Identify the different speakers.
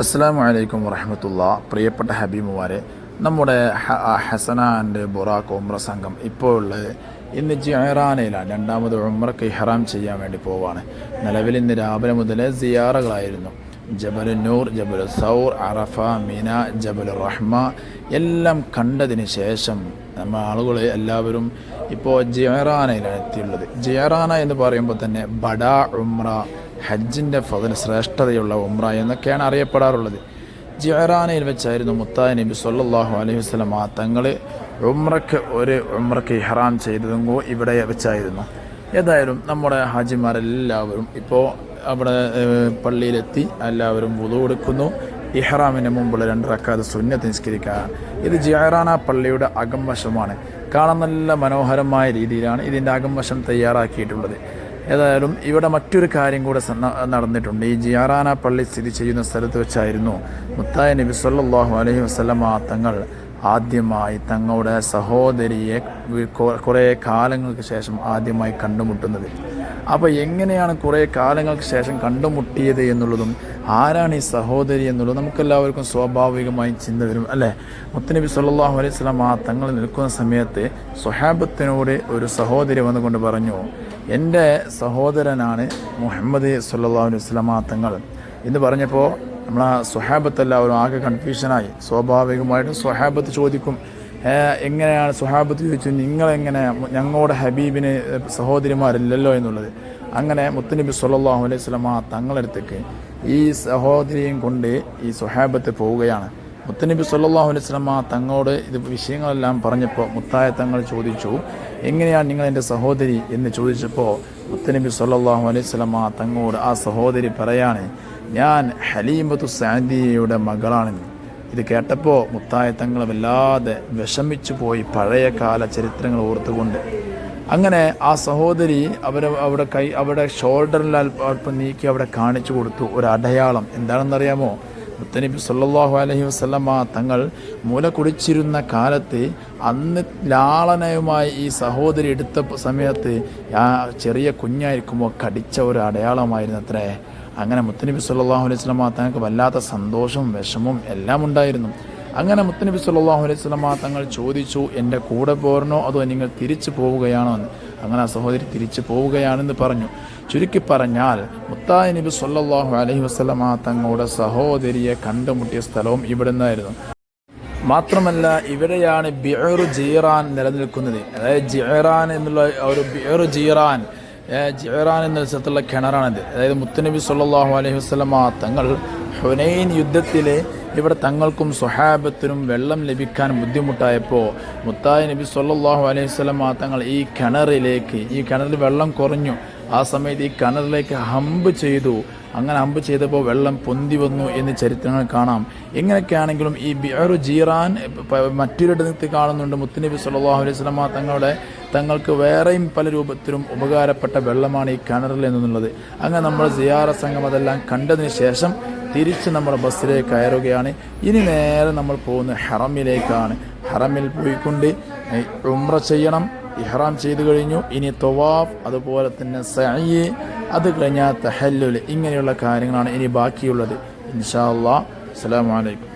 Speaker 1: അസ്സാം അലൈക്കും വറഹമത്തുള്ള. പ്രിയപ്പെട്ട ഹബീബുമാരെ നമ്മുടെ ഹസന ആൻഡ് ബുറാഖ് ഉമ്ര സംഘം ഇപ്പോൾ ഉള്ളത് ഇന്ന് ജിറാനയിലാണ് രണ്ടാമത് ഉമ്രക്ക് ഇഹ്റാം ചെയ്യാൻ വേണ്ടി പോവാണ്. നിലവിൽ ഇന്ന് രാവിലെ മുതൽ സിയാറകളായിരുന്നു. ജബൽ നൂർ ജബൽ സൗർ അറഫ മീന ജബൽ റഹ്മ എല്ലാം കണ്ടതിന് ശേഷം നമ്മൾ ആളുകൾ എല്ലാവരും ഇപ്പോൾ ജിയറാനയിലാണ് എത്തിയുള്ളത്. ജിയറാന എന്ന് പറയുമ്പോൾ തന്നെ ബഡ ഉമ്ര ഹജ്ജിന്റെ ഫതിന് ശ്രേഷ്ഠതയുള്ള ഉമ്ര എന്നൊക്കെയാണ് അറിയപ്പെടാറുള്ളത്. ജിഹറാനയിൽ വെച്ചായിരുന്നു മുത്തായ നബി സല്ലാഹു അലൈഹി വസ്ലം ആ തങ്ങൾ ഉമ്രക്ക് ഒരു ഉമ്രക്ക് ഇഹ്റാം ചെയ്തതും കൂ ഇവിടെ വെച്ചായിരുന്നു. ഏതായാലും നമ്മുടെ ഹാജിമാരെല്ലാവരും ഇപ്പോൾ അവിടെ പള്ളിയിലെത്തി എല്ലാവരും വുതു കൊടുക്കുന്നു. ഇഹ്റാമിന് മുമ്പുള്ള രണ്ട് റക്കാത് സുന്നത്ത് ഇത് ജിഹറാന പള്ളിയുടെ അകംവശമാണ്. കാണാൻ നല്ല മനോഹരമായ രീതിയിലാണ് ഇതിന്റെ അകംവശം തയ്യാറാക്കിയിട്ടുള്ളത്. ഏതായാലും ഇവിടെ മറ്റൊരു കാര്യം കൂടെ നടന്നിട്ടുണ്ട്. ഈ ജിയാറാന പള്ളി സ്ഥിതി ചെയ്യുന്ന സ്ഥലത്ത് വെച്ചായിരുന്നു മുത്തായ നബി സല്ലാഹു അലഹി വസല്ലമ തങ്ങൾ ആദ്യമായി തങ്ങളുടെ സഹോദരിയെ കുറേ കാലങ്ങൾക്ക് ശേഷം ആദ്യമായി കണ്ടുമുട്ടുന്നത്. അപ്പോൾ എങ്ങനെയാണ് കുറേ കാലങ്ങൾക്ക് ശേഷം കണ്ടുമുട്ടിയത് എന്നുള്ളതും ആരാണ് ഈ സഹോദരി എന്നുള്ളത് നമുക്കെല്ലാവർക്കും സ്വാഭാവികമായി ചിന്ത വരും അല്ലേ? മുത്തനബി സല്ലാഹു അലൈഹി സ്വലാം ആ തങ്ങൾ നിൽക്കുന്ന സമയത്ത് സുഹാബത്തിനോട് ഒരു സഹോദരി വന്നുകൊണ്ട് പറഞ്ഞു എന്റെ സഹോദരനാണ് മുഹമ്മദ് സല്ലാഹു അലൈഹി സ്വലാം ആ തങ്ങൾ. എന്ന് പറഞ്ഞപ്പോൾ നമ്മൾ ആ സ്വഹാബത്തെല്ലാവരും ആകെ കൺഫ്യൂഷനായി സ്വാഭാവികമായിട്ടും സുഹാബത്ത് ചോദിക്കും "ഏ, എങ്ങനെയാണ് സുഹാബത്ത് ചോദിച്ചു നിങ്ങളെങ്ങനെ ഞങ്ങളുടെ ഹബീബിന് സഹോദരിമാരില്ലല്ലോ എന്നുള്ളത്? അങ്ങനെ മുത്തുനബി സുല്ലാഹു അലൈഹി വസല്ലമ തങ്ങളടുത്തേക്ക് ഈ സഹോദരിയും കൊണ്ട് ഈ സുഹാബത്ത് പോവുകയാണ്. മുത്തനബി സുല്ലാഹു അലൈഹി വസല്ലമ തങ്ങളോട് ഇത് വിഷയങ്ങളെല്ലാം പറഞ്ഞപ്പോൾ മുത്തായ തങ്ങൾ ചോദിച്ചു എങ്ങനെയാണ് നിങ്ങൾ എന്റെ സഹോദരി? എന്ന് ചോദിച്ചപ്പോൾ മുത്തനബി സുല്ലാഹു അലൈഹി വസല്ലമ തങ്ങളോട് ആ സഹോദരി പറയാണ് ഞാൻ ഹലീമത്തു സാദിയയുടെ മകളാണെന്ന് ഇത് കേട്ടപ്പോൾ മുത്തായ തങ്ങൾ വല്ലാതെ വിഷമിച്ചു പോയി പഴയ കാല ചരിത്രങ്ങൾ ഓർത്തുകൊണ്ട്. അങ്ങനെ ആ സഹോദരി അവരെ അവിടെ കൈ അവിടെ ഷോൾഡറിൽ അല്പം നീക്കി അവിടെ കാണിച്ചു കൊടുത്തു. ഒരു അടയാളം എന്താണെന്നറിയാമോ? മുത്തനബി സല്ലാഹു അലഹി വസല്ലമ തങ്ങൾ മുല കുടിച്ചിരുന്ന കാലത്ത് അന്ന് ലാളനയുമായി ഈ സഹോദരി എടുത്ത സമയത്ത് ആ ചെറിയ കുഞ്ഞായിരിക്കുമ്പോൾ കടിച്ച ഒരു അടയാളമായിരുന്നു അത്രേ അങ്ങനെ മുത്തനബി സല്ലാഹു അലൈഹി വസല്ലമ തങ്ങൾക്ക് വല്ലാത്ത സന്തോഷവും വിഷമവും എല്ലാം ഉണ്ടായിരുന്നു അങ്ങനെ മുത്തനബി സല്ലല്ലാഹു അലൈഹി വസല്ലമ തങ്ങൾ ചോദിച്ചു എന്റെ കൂടെ പോരണോ അതോ നിങ്ങൾ തിരിച്ചു പോവുകയാണോ? എന്ന്. അങ്ങനെ ആ സഹോദരി തിരിച്ചു പോവുകയാണെന്ന് പറഞ്ഞു. ചുരുക്കി പറഞ്ഞാൽ മുത്തായ നബി സല്ലല്ലാഹു അലൈഹി വസല്ലമ തങ്ങളുടെ സഹോദരിയെ കണ്ടുമുട്ടിയ സ്ഥലവും ഇവിടെ നിന്നായിരുന്നു മാത്രമല്ല ഇവിടെയാണ് ബിയറു ജീറാൻ നിലനിൽക്കുന്നത്. അതായത് ജിറാൻ എന്നുള്ള ഒരു ബിയറു ജീറാൻ ഏഹ് എന്ന സ്ഥലത്തുള്ള കിണറാണിത്. അതായത് മുത്തനബി സല്ലല്ലാഹു അലൈഹി വസ്ലമ തങ്ങൾ ഹുനൈൻ യുദ്ധത്തിൽ ഇവിടെ തങ്ങൾക്കും സ്വഹാബത്തിനും വെള്ളം ലഭിക്കാൻ ബുദ്ധിമുട്ടായപ്പോൾ മുത്തായ നബി സല്ലാഹു അലൈഹി വസല്ലമ തങ്ങൾ ഈ കിണറിലേക്ക് ഈ കിണറിൽ വെള്ളം കുറഞ്ഞു. ആ സമയത്ത് ഈ കിണറിലേക്ക് ഹമ്പ് ചെയ്തു. അങ്ങനെ അമ്പ് ചെയ്തപ്പോൾ വെള്ളം പൊന്തി വന്നു എന്ന് ചരിത്രങ്ങൾ കാണാം. എങ്ങനെയൊക്കെയാണെങ്കിലും ഈ ബിയറു ജീറാൻ മറ്റൊരിടത്ത് കാണുന്നുണ്ട്. മുത്തുനബി സല്ലാഹു അലൈഹി സ്വലമ തങ്ങളുടെ തങ്ങൾക്ക് വേറെയും പല രൂപത്തിലും ഉപകാരപ്പെട്ട വെള്ളമാണ് ഈ കിണറിൽ എന്നുള്ളത് അങ്ങനെ നമ്മൾ സിയാറ സംഘം അതെല്ലാം കണ്ടതിന് ശേഷം തിരിച്ച് നമ്മൾ ബസ്സിലേക്ക് കയറുകയാണ്. ഇനി നേരെ നമ്മൾ പോകുന്ന ഹറമിലേക്കാണ്. ഹറമിൽ പോയിക്കൊണ്ട് ഉമ്ര ചെയ്യണം. ഇഹ്റാം ചെയ്തു കഴിഞ്ഞു. ഇനി തൊവാഫ് അതുപോലെ തന്നെ സയ്യ് അത് കഴിഞ്ഞാൽ തഹല്ലുൽ ഇങ്ങനെയുള്ള കാര്യങ്ങളാണ് ഇനി ബാക്കിയുള്ളത്. ഇൻഷാ അല്ലാ അസ്സലാമു അലൈക്കും.